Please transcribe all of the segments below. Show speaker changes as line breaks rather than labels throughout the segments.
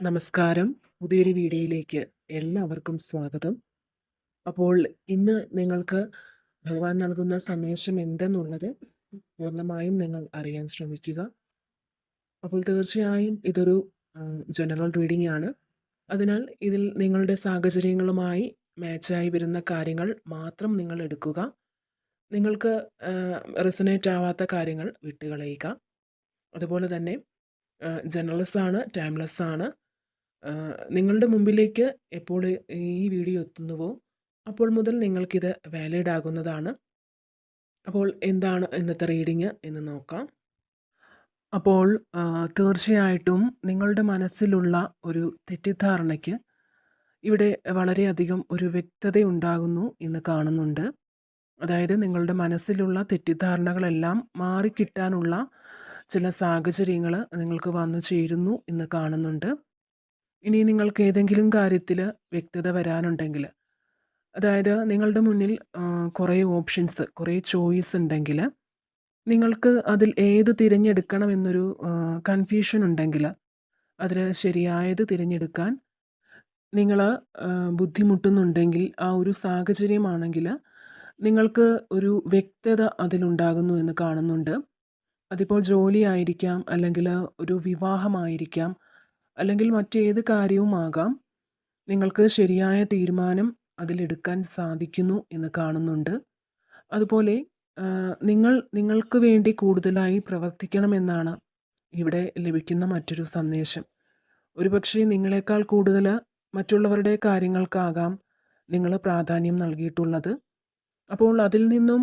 നമസ്കാരം. പുതിയൊരു വീഡിയോയിലേക്ക് എല്ലാവർക്കും സ്വാഗതം. അപ്പോൾ ഇന്ന് നിങ്ങൾക്ക് ഭഗവാൻ നൽകുന്ന സന്ദേശം എന്തെന്നുള്ളത് പൂർണമായും നിങ്ങൾ അറിയാൻ ശ്രമിക്കുക. അപ്പോൾ തീർച്ചയായും ഇതൊരു ജനറൽ റീഡിംഗ് ആണ്. അതിനാൽ ഇതിൽ നിങ്ങളുടെ സാഹചര്യങ്ങളുമായി മാച്ചായി വരുന്ന കാര്യങ്ങൾ മാത്രം നിങ്ങൾ എടുക്കുക. നിങ്ങൾക്ക് റെസനേറ്റ് ആവാത്ത കാര്യങ്ങൾ വിട്ടുകളയുക. അതുപോലെ തന്നെ ജനറലസ് ആണ്, ടൈംലെസ് ആണ്. നിങ്ങളുടെ മുമ്പിലേക്ക് എപ്പോൾ ഈ വീഡിയോ എത്തുന്നുവോ അപ്പോൾ മുതൽ നിങ്ങൾക്കിത് വാലിഡ് ആകുന്നതാണ്. അപ്പോൾ എന്താണ് ഇന്നത്തെ റീഡിങ് എന്ന് നോക്കാം. അപ്പോൾ തീർച്ചയായിട്ടും നിങ്ങളുടെ മനസ്സിലുള്ള ഒരു തെറ്റിദ്ധാരണയ്ക്ക് ഇവിടെ വളരെയധികം ഒരു വ്യക്തത ഉണ്ടാകുന്നു എന്ന് കാണുന്നുണ്ട്. അതായത് നിങ്ങളുടെ മനസ്സിലുള്ള തെറ്റിദ്ധാരണകളെല്ലാം മാറിക്കിട്ടാനുള്ള ചില സാഹചര്യങ്ങൾ നിങ്ങൾക്ക് വന്നു ചേരുന്നു എന്ന് കാണുന്നുണ്ട്. ഇനി നിങ്ങൾക്ക് ഏതെങ്കിലും കാര്യത്തിൽ വ്യക്തത വരാനുണ്ടെങ്കിൽ അതായത് നിങ്ങളുടെ മുന്നിൽ കുറേ ഓപ്ഷൻസ്, കുറേ ചോയ്സ് ഉണ്ടെങ്കിൽ നിങ്ങൾക്ക് അതിൽ ഏത് തിരഞ്ഞെടുക്കണം എന്നൊരു കൺഫ്യൂഷൻ ഉണ്ടെങ്കിൽ അതിൽ ശരിയായത് തിരഞ്ഞെടുക്കാൻ നിങ്ങൾ ബുദ്ധിമുട്ടുന്നുണ്ടെങ്കിൽ ആ ഒരു സാഹചര്യമാണെങ്കിൽ നിങ്ങൾക്ക് ഒരു വ്യക്തത അതിലുണ്ടാകുന്നു എന്ന് കാണുന്നുണ്ട്. അതിപ്പോൾ ജോലിയായിരിക്കാം, അല്ലെങ്കിൽ ഒരു വിവാഹമായിരിക്കാം, അല്ലെങ്കിൽ മറ്റേത് കാര്യവുമാകാം. നിങ്ങൾക്ക് ശരിയായ തീരുമാനം അതിലെടുക്കാൻ സാധിക്കുന്നു എന്ന് കാണുന്നുണ്ട്. അതുപോലെ നിങ്ങൾ നിങ്ങൾക്ക് വേണ്ടി കൂടുതലായി പ്രവർത്തിക്കണമെന്നാണ് ഇവിടെ ലഭിക്കുന്ന മറ്റൊരു സന്ദേശം. ഒരുപക്ഷേ നിങ്ങളെക്കാൾ കൂടുതൽ മറ്റുള്ളവരുടെ കാര്യങ്ങൾക്കാകാം നിങ്ങൾ പ്രാധാന്യം നൽകിയിട്ടുള്ളത്. അപ്പോൾ അതിൽ നിന്നും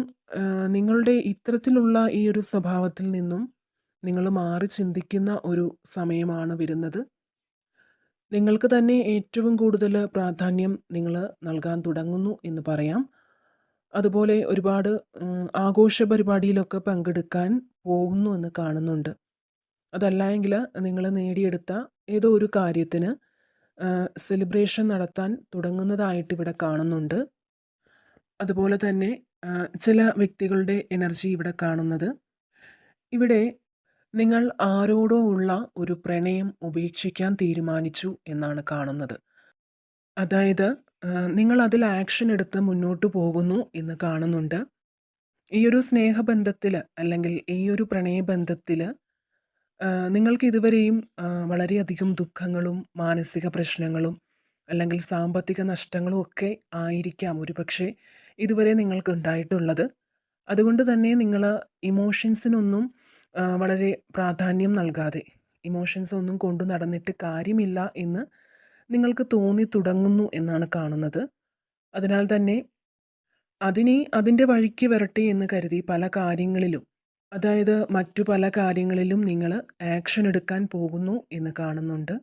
നിങ്ങളുടെ ഇത്തരത്തിലുള്ള ഈ ഒരു സ്വഭാവത്തിൽ നിന്നും നിങ്ങൾ മാറി ചിന്തിക്കുന്ന ഒരു സമയമാണ് വരുന്നത്. നിങ്ങൾക്ക് തന്നെ ഏറ്റവും കൂടുതൽ പ്രാധാന്യം നിങ്ങൾ നൽകാൻ തുടങ്ങുന്നു എന്ന് പറയാം. അതുപോലെ ഒരുപാട് ആഘോഷ പരിപാടിയിലൊക്കെ പങ്കെടുക്കാൻ പോകുന്നു എന്ന് കാണുന്നുണ്ട്. അതല്ലായെങ്കിൽ നിങ്ങൾ നേടിയെടുത്ത ഏതോ ഒരു കാര്യത്തിന് സെലിബ്രേഷൻ നടത്താൻ തുടങ്ങുന്നതായിട്ട് ഇവിടെ കാണുന്നുണ്ട്. അതുപോലെ തന്നെ ചില വ്യക്തികളുടെ എനർജി ഇവിടെ കാണുന്നത് ഇവിടെ നിങ്ങൾ ആരോടോ ഉള്ള ഒരു പ്രണയം ഉപേക്ഷിക്കാൻ തീരുമാനിച്ചു എന്നാണ് കാണുന്നത്. അതായത് നിങ്ങൾ അതിൽ ആക്ഷൻ എടുത്ത് മുന്നോട്ട് പോകുന്നു എന്ന് കാണുന്നുണ്ട്. ഈ ഒരു സ്നേഹബന്ധത്തിൽ അല്ലെങ്കിൽ ഈ ഒരു പ്രണയബന്ധത്തിൽ നിങ്ങൾക്ക് ഇതുവരെയും വളരെയധികം ദുഃഖങ്ങളും മാനസിക പ്രശ്നങ്ങളും അല്ലെങ്കിൽ സാമ്പത്തിക നഷ്ടങ്ങളും ഒക്കെ ആയിരിക്കാം ഒരുപക്ഷേ ഇതുവരെ നിങ്ങൾക്ക് ഉണ്ടായിട്ടുള്ളത്. അതുകൊണ്ട് തന്നെ നിങ്ങൾ ഇമോഷൻസിനൊന്നും വളരെ പ്രാധാന്യം നൽകാതെ ഇമോഷൻസ് ഒന്നും കൊണ്ടു നടന്നിട്ട് കാര്യമില്ല എന്ന് നിങ്ങൾക്ക് തോന്നി തുടങ്ങുന്നു എന്നാണ് കാണുന്നത്. അതിനാൽ തന്നെ അതിനെ അതിന്റെ വഴിക്ക് വരട്ടെ എന്ന് കരുതി പല കാര്യങ്ങളിലും അതായത് മറ്റു പല കാര്യങ്ങളിലും നിങ്ങൾ ആക്ഷൻ എടുക്കാൻ പോകുന്നു എന്ന് കാണുന്നുണ്ട്.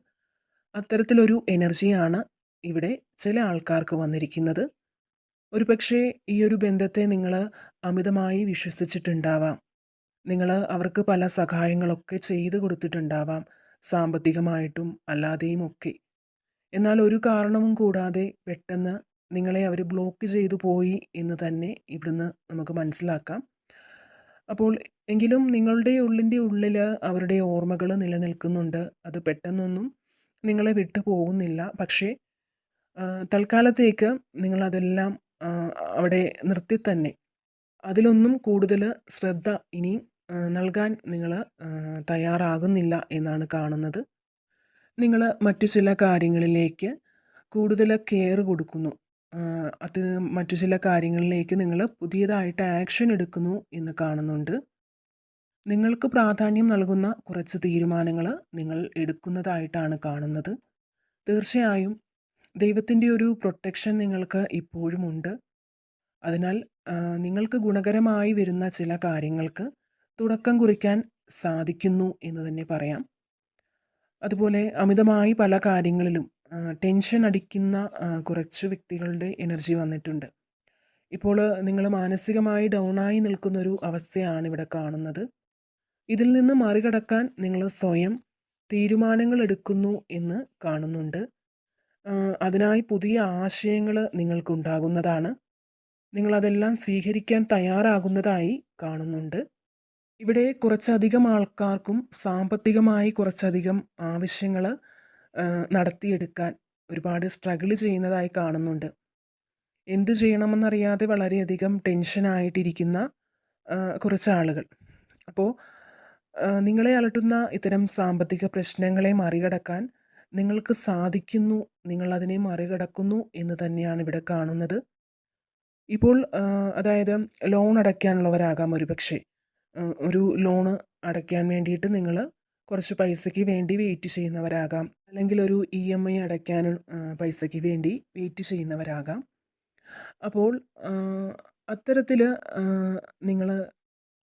അത്തരത്തിലൊരു എനർജിയാണ് ഇവിടെ ചില ആൾക്കാർക്ക് വന്നിരിക്കുന്നത്. ഒരുപക്ഷേ ഈ ഒരു ബന്ധത്തെ നിങ്ങൾ അമിതമായി വിശ്വസിച്ചിട്ടുണ്ടാവാം. നിങ്ങൾ അവർക്ക് പല സഹായങ്ങളൊക്കെ ചെയ്തു കൊടുത്തിട്ടുണ്ടാവാം. സാമ്പത്തികമായിട്ടും അല്ലാതെയും ഒക്കെ. എന്നാൽ ഒരു കാരണവും കൂടാതെ പെട്ടെന്ന് നിങ്ങളെ അവർ ബ്ലോക്ക് ചെയ്തു പോയി എന്ന് തന്നെ ഇവിടുന്ന് നമുക്ക് മനസ്സിലാക്കാം. അപ്പോൾ എങ്കിലും നിങ്ങളുടെ ഉള്ളിന്റെ ഉള്ളിൽ അവരുടെ ഓർമ്മകൾ നിലനിൽക്കുന്നുണ്ട്. അത് പെട്ടെന്നൊന്നും നിങ്ങളെ വിട്ടു പോകുന്നില്ല. പക്ഷേ തൽക്കാലത്തേക്ക് നിങ്ങളതെല്ലാം അവിടെ നിർത്തി തന്നെ അതിലൊന്നും കൂടുതൽ ശ്രദ്ധ ഇനി നൽകാൻ നിങ്ങൾ തയ്യാറാകുന്നില്ല എന്നാണ് കാണുന്നത്. നിങ്ങൾ മറ്റു ചില കാര്യങ്ങളിലേക്ക് കൂടുതൽ കെയർ കൊടുക്കുന്നു. അത് മറ്റു ചില കാര്യങ്ങളിലേക്ക് നിങ്ങൾ പുതിയതായിട്ട് ആക്ഷൻ എടുക്കുന്നു എന്ന് കാണുന്നുണ്ട്. നിങ്ങൾക്ക് പ്രാധാന്യം നൽകുന്ന കുറച്ച് തീരുമാനങ്ങൾ നിങ്ങൾ എടുക്കുന്നതായിട്ടാണ് കാണുന്നത്. തീർച്ചയായും ദൈവത്തിന്റെ ഒരു പ്രൊട്ടക്ഷൻ നിങ്ങൾക്ക് ഇപ്പോഴും ഉണ്ട്. അതിനാൽ നിങ്ങൾക്ക് ഗുണകരമായി വരുന്ന ചില കാര്യങ്ങൾക്ക് തുടക്കം കുറിക്കാൻ സാധിക്കുന്നു എന്ന് തന്നെ പറയാം. അതുപോലെ അമിതമായി പല കാര്യങ്ങളിലും ടെൻഷൻ അടിക്കുന്ന കുറച്ച് വ്യക്തികളുടെ എനർജി വന്നിട്ടുണ്ട്. ഇപ്പോൾ നിങ്ങൾ മാനസികമായി ഡൗണായി നിൽക്കുന്നൊരു അവസ്ഥയാണ് ഇവിടെ കാണുന്നത്. ഇതിൽ നിന്ന് മറികടക്കാൻ നിങ്ങൾ സ്വയം തീരുമാനങ്ങൾ എടുക്കുന്നു എന്ന് കാണുന്നുണ്ട്. അതിനായി പുതിയ ആശയങ്ങൾ നിങ്ങൾക്കുണ്ടാകുന്നതാണ്. നിങ്ങളതെല്ലാം സ്വീകരിക്കാൻ തയ്യാറാകുന്നതായി കാണുന്നുണ്ട്. ഇവിടെ കുറച്ചധികം ആൾക്കാർക്കും സാമ്പത്തികമായി കുറച്ചധികം ആവശ്യങ്ങൾ നടത്തിയെടുക്കാൻ ഒരുപാട് സ്ട്രഗിൾ ചെയ്യുന്നതായി കാണുന്നുണ്ട്. എന്തു ചെയ്യണമെന്നറിയാതെ വളരെയധികം ടെൻഷനായിട്ടിരിക്കുന്ന കുറച്ച് ആളുകൾ അപ്പോൾ നിങ്ങളെ അലട്ടുന്ന ഇത്തരം സാമ്പത്തിക പ്രശ്നങ്ങളെ മറികടക്കാൻ നിങ്ങൾക്ക് സാധിക്കുന്നു നിങ്ങളതിനെ മറികടക്കുന്നു എന്ന് തന്നെയാണ് ഇവിടെ കാണുന്നത്. ഇപ്പോൾ അതായത് ലോൺ അടയ്ക്കാനുള്ളവരാകാം ഒരുപക്ഷെ. ഒരു ലോണ് അടയ്ക്കാൻ വേണ്ടിയിട്ട് നിങ്ങൾ കുറച്ച് പൈസയ്ക്ക് വേണ്ടി വെയിറ്റ് ചെയ്യുന്നവരാകാം. അല്ലെങ്കിൽ ഒരു ഇ എം ഐ അടയ്ക്കാൻ പൈസയ്ക്ക് വേണ്ടി വെയിറ്റ് ചെയ്യുന്നവരാകാം. അപ്പോൾ അത്തരത്തിൽ നിങ്ങൾ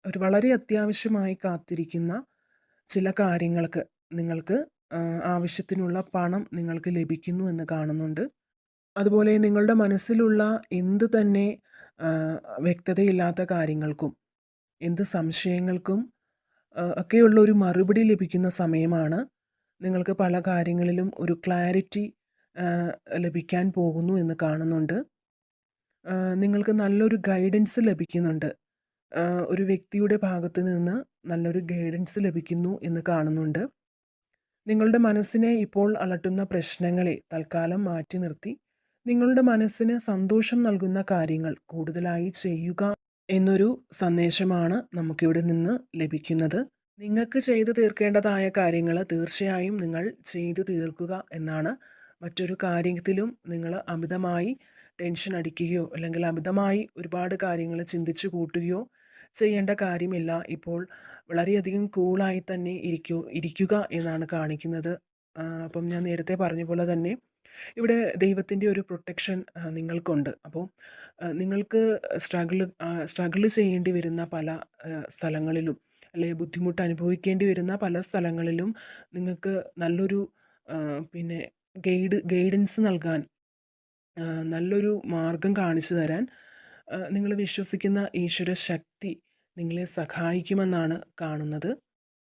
ഒരു വളരെ അത്യാവശ്യമായി കാത്തിരിക്കുന്ന ചില കാര്യങ്ങൾക്ക് നിങ്ങൾക്ക് ആവശ്യത്തിനുള്ള പണം നിങ്ങൾക്ക് ലഭിക്കുന്നു എന്ന് കാണുന്നുണ്ട്. അതുപോലെ നിങ്ങളുടെ മനസ്സിലുള്ള എന്ത് തന്നെ വ്യക്തതയില്ലാത്ത കാര്യങ്ങൾക്കും എന്ത് സംശയങ്ങൾക്കും ഒക്കെയുള്ള ഒരു മറുപടി ലഭിക്കുന്ന സമയമാണ് നിങ്ങൾക്ക് പല കാര്യങ്ങളിലും ഒരു ക്ലാരിറ്റി ലഭിക്കാൻ പോകുന്നു എന്ന് കാണുന്നുണ്ട്. നിങ്ങൾക്ക് നല്ലൊരു ഗൈഡൻസ് ലഭിക്കുന്നുണ്ട്. ഒരു വ്യക്തിയുടെ ഭാഗത്ത് നിന്ന് നല്ലൊരു ഗൈഡൻസ് ലഭിക്കുന്നു എന്ന് കാണുന്നുണ്ട്. നിങ്ങളുടെ മനസ്സിനെ ഇപ്പോൾ അലട്ടുന്ന പ്രശ്നങ്ങളെ തൽക്കാലം മാറ്റി നിർത്തി. നിങ്ങളുടെ മനസ്സിന് സന്തോഷം നൽകുന്ന കാര്യങ്ങൾ കൂടുതലായി ചെയ്യുക എന്നൊരു സന്ദേശമാണ് നമുക്കിവിടെ നിന്ന് ലഭിക്കുന്നത്. നിങ്ങൾക്ക് ചെയ്തു തീർക്കേണ്ടതായ കാര്യങ്ങൾ തീർച്ചയായും നിങ്ങൾ ചെയ്തു തീർക്കുക എന്നാണ്. മറ്റൊരു കാര്യത്തിലും നിങ്ങൾ അമിതമായി ടെൻഷൻ അടിക്കുകയോ അല്ലെങ്കിൽ അമിതമായി ഒരുപാട് കാര്യങ്ങൾ ചിന്തിച്ചു കൂട്ടുകയോ ചെയ്യേണ്ട കാര്യമില്ല. ഇപ്പോൾ വളരെയധികം കൂളായി തന്നെ ഇരിക്കൂ ഇരിക്കുക എന്നാണ് കാണിക്കുന്നത്. അപ്പം ഞാൻ നേരത്തെ പറഞ്ഞ പോലെ തന്നെ ഇവിടെ ദൈവത്തിന്റെ ഒരു പ്രൊട്ടക്ഷൻ നിങ്ങൾക്കുണ്ട്. അപ്പോൾ നിങ്ങൾക്ക് സ്ട്രഗിൾ സ്ട്രഗിൾ ചെയ്യേണ്ടി വരുന്ന പല സ്ഥലങ്ങളിലും അല്ലെങ്കിൽ ബുദ്ധിമുട്ട് അനുഭവിക്കേണ്ടി വരുന്ന പല സ്ഥലങ്ങളിലും നിങ്ങൾക്ക് നല്ലൊരു പിന്നെ ഗൈഡ് ഗൈഡൻസ് നൽകാൻ നല്ലൊരു മാർഗം കാണിച്ചു തരാൻ നിങ്ങൾ വിശ്വസിക്കുന്ന ഈശ്വര ശക്തി നിങ്ങളെ സഹായിക്കുമെന്നാണ് കാണുന്നത്.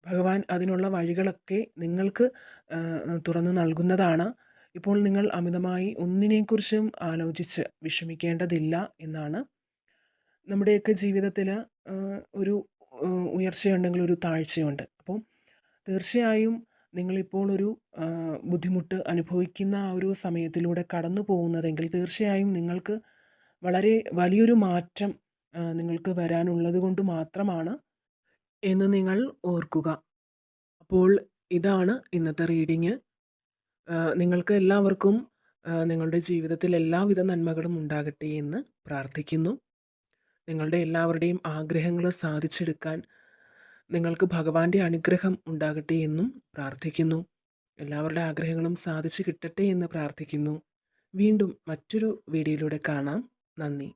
ഭഗവാൻ അതിനുള്ള വഴികളൊക്കെ നിങ്ങൾക്ക് തുറന്നു നൽകുന്നതാണ്. ഇപ്പോൾ നിങ്ങൾ അമിതമായി ഒന്നിനെക്കുറിച്ചും ആലോചിച്ച് വിഷമിക്കേണ്ടതില്ല എന്നാണ്. നമ്മുടെയൊക്കെ ജീവിതത്തിൽ ഒരു ഉയർച്ചയുണ്ടെങ്കിൽ ഒരു താഴ്ചയുണ്ട്. അപ്പോൾ തീർച്ചയായും നിങ്ങളിപ്പോൾ ഒരു ബുദ്ധിമുട്ട് അനുഭവിക്കുന്ന ആ ഒരു സമയത്തിലൂടെ കടന്നു പോകുന്നതെങ്കിൽ തീർച്ചയായും നിങ്ങൾക്ക് വളരെ വലിയൊരു മാറ്റം നിങ്ങൾക്ക് വരാനുള്ളത് കൊണ്ട് മാത്രമാണ് എന്ന് നിങ്ങൾ ഓർക്കുക. അപ്പോൾ ഇതാണ് ഇന്നത്തെ റീഡിങ്. നിങ്ങൾക്ക് എല്ലാവർക്കും നിങ്ങളുടെ ജീവിതത്തിൽ എല്ലാവിധ നന്മകളും ഉണ്ടാകട്ടെ എന്ന് പ്രാർത്ഥിക്കുന്നു. നിങ്ങളുടെ എല്ലാവരുടെയും ആഗ്രഹങ്ങൾ സാധിച്ചെടുക്കാൻ നിങ്ങൾക്ക് ഭഗവാന്റെ അനുഗ്രഹം ഉണ്ടാകട്ടെ എന്നും പ്രാർത്ഥിക്കുന്നു. എല്ലാവരുടെ ആഗ്രഹങ്ങളും സാധിച്ചു കിട്ടട്ടെ എന്ന് പ്രാർത്ഥിക്കുന്നു. വീണ്ടും മറ്റൊരു വീഡിയോയിലൂടെ കാണാം. നന്ദി.